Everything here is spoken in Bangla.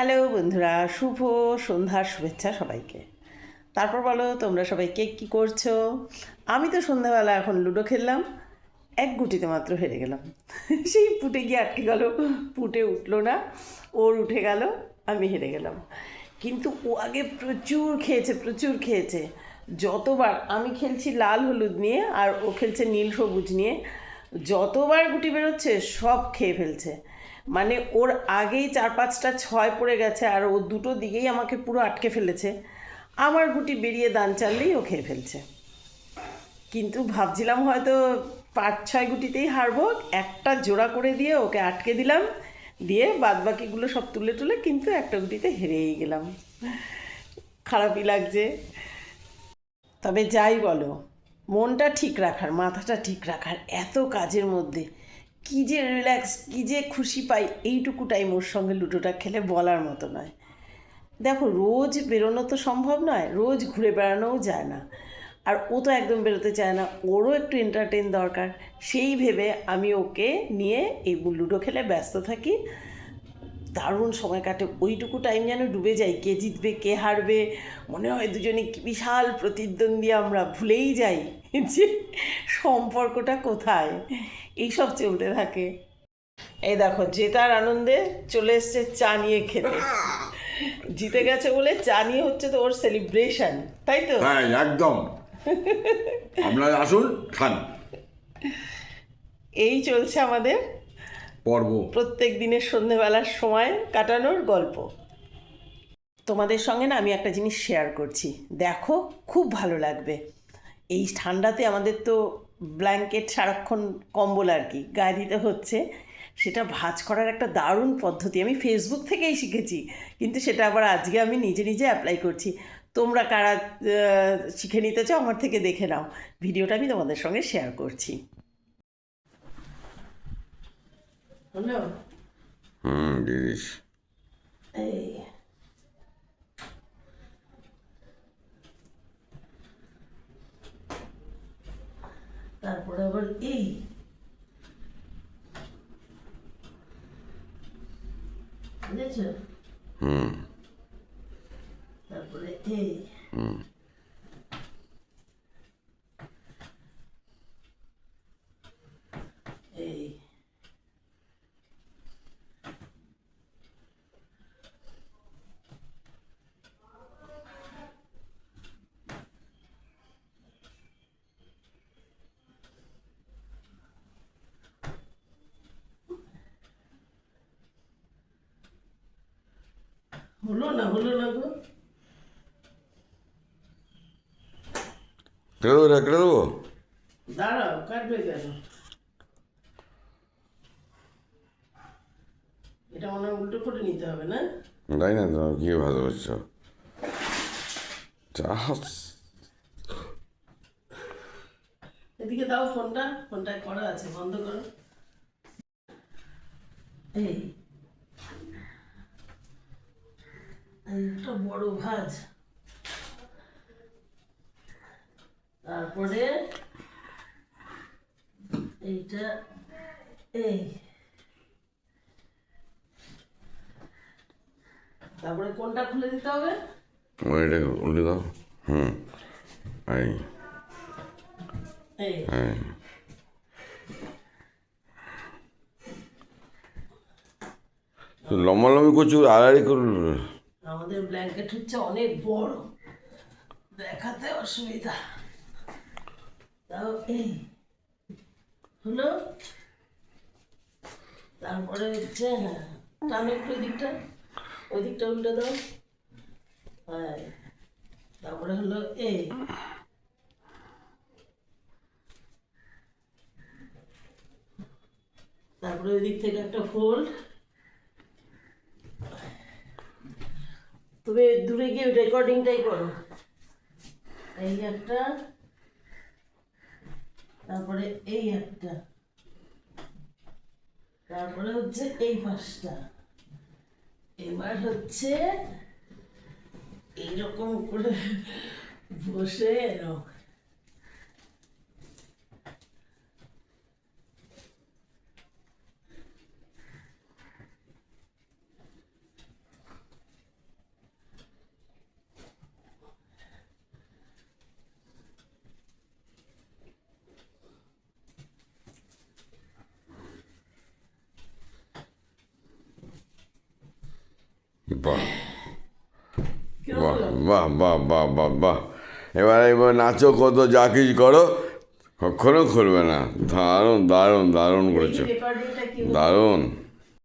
হ্যালো বন্ধুরা, শুভ সন্ধ্যার শুভেচ্ছা সবাইকে। তারপর বলো, তোমরা সবাই কে কী করছ? আমি তো সন্ধ্যাবেলা এখন লুডো খেললাম, এক গুটিতে মাত্র হেরে গেলাম। সেই পুটে গিয়ে আটকে গেল, পুটে উঠল না, ওর উঠে গেল, আমি হেরে গেলাম। কিন্তু ও আগে প্রচুর খেয়েছে প্রচুর খেয়েছে। যতবার আমি খেলছি লাল হলুদ নিয়ে, আর ও খেলছে নীল সবুজ নিয়ে, যতবার গুটি বেরোচ্ছে, সব খেয়ে ফেলছে। মানে ওর আগেই চার পাঁচটা ছয় পড়ে গেছে আর ও দুটো দিকেই আমাকে পুরো আটকে ফেলেছে। আমার গুটি বেরিয়ে দান চাললেই ও খেয়ে ফেলছে। কিন্তু ভাবছিলাম হয়তো পাঁচ, ছয় গুটিতেই হারবো, একটা জোড়া করে দিয়ে ওকে আটকে দিলাম, দিয়ে বাদবাকিগুলো সব তুলে তুলে কিন্তু একটা গুটিতে হেরেই গেলাম। খারাপই লাগছে। তবে যাই বলো, মনটা ঠিক রাখার, মাথাটা ঠিক রাখার এত কাজের মধ্যে কী যে রিল্যাক্স কী যে খুশি পাই, এইটুকু টাইম ওর সঙ্গে লুডোটা খেলে বলার মতো নয়। দেখো, রোজ বেরোনো তো সম্ভব নয়, রোজ ঘুরে বেড়ানোও যায় না। আর ও তো একদম বেরোতে চায় না, ওরও একটু এন্টারটেন দরকার। সেই ভেবে আমি ওকে নিয়ে এই লুডো খেলে ব্যস্ত থাকি। দারুণ সময় কাটে। ওইটুকু টাইম যেন ডুবে যাই কে জিতবে কে হারবে মনে হয় দুজনে বিশাল প্রতিদ্বন্দ্বী আমরা ভুলেই যাই। যে সম্পর্কটা কোথায়? এইসব চলতে থাকে। এই দেখো জেতার আনন্দে চলে এসছে চা নিয়ে খেতে। জিতে গেছে বলে চা নিয়ে হচ্ছে তো ওর সেলিব্রেশন তাই তো? হ্যাঁ একদম। আপনারা আসুন খান। এই চলছে আমাদের পর্ব। প্রত্যেক দিনের সন্ধেবেলার সময় কাটানোর গল্প। তোমাদের সঙ্গে না আমি একটা জিনিস শেয়ার করছি। দেখো, খুব ভালো লাগবে। এই ঠান্ডাতে আমাদের তো ব্ল্যাঙ্কেট সারাক্ষণ কম্বল আর কি, গায়ে দিতে হচ্ছে। সেটা ভাঁজ করার একটা দারুণ পদ্ধতি। আমি ফেসবুক থেকেই শিখেছি, কিন্তু সেটা আবার আজকে আমি নিজে নিজে অ্যাপ্লাই করছি। তোমরা কারা শিখে নিতে চাও, আমার থেকে দেখে নাও। ভিডিওটা আমি তোমাদের সঙ্গে শেয়ার করছি। হলো হুম দিদিস এই তারপরে আবার এই। বুঝেছ? হুম তারপরে এই। হুম এই হলো না হলো না গো? কেটে দেবো কেটে দেবো? দাঁড়াও কাটবে কেন? এটা মনে হয় উল্টো করে নিতে হবে না? তাই না তুমি কি ভালোবাসছো। চাষ এদিকে দাও ফোনটা ফোনটা করা আছে বন্ধ করো। এই এই একটা বড় ভাজ। তারপরে এইটা এই। তারপরে কোনটা খুলে দিতে হবে? ওইটা উল্টে দাও। হুম। এই। এই। লম্বা লম্বি করছ আড়াআড়ি করুন আমাদের ব্ল্যাঙ্কেট হচ্ছে অনেক বড়। দেখাতে অসুবিধা। তাও হলো? তারপরে হচ্ছে হ্যাঁ টানো একটু ওই দিকটা ওই দিকটা উল্টে দাও। হ্যাঁ তারপরে হলো এই। তারপরে ওই দিক থেকে একটা ফোল্ড তবে দূরে গিয়ে রেকর্ডিংটাই করো। এই একটা, তারপরে এই একটা, তারপরে হচ্ছে এই পাশটা এবার হচ্ছে এইরকম করে বসে এরকম। বাহ বাহ বাহ বাহ বাহ বাহ বাহ এবার এবার নাচো কত যা কিছু করো কখনো খুলবে না। দারুণ দারুণ দারুণ করেছ। দারুণ।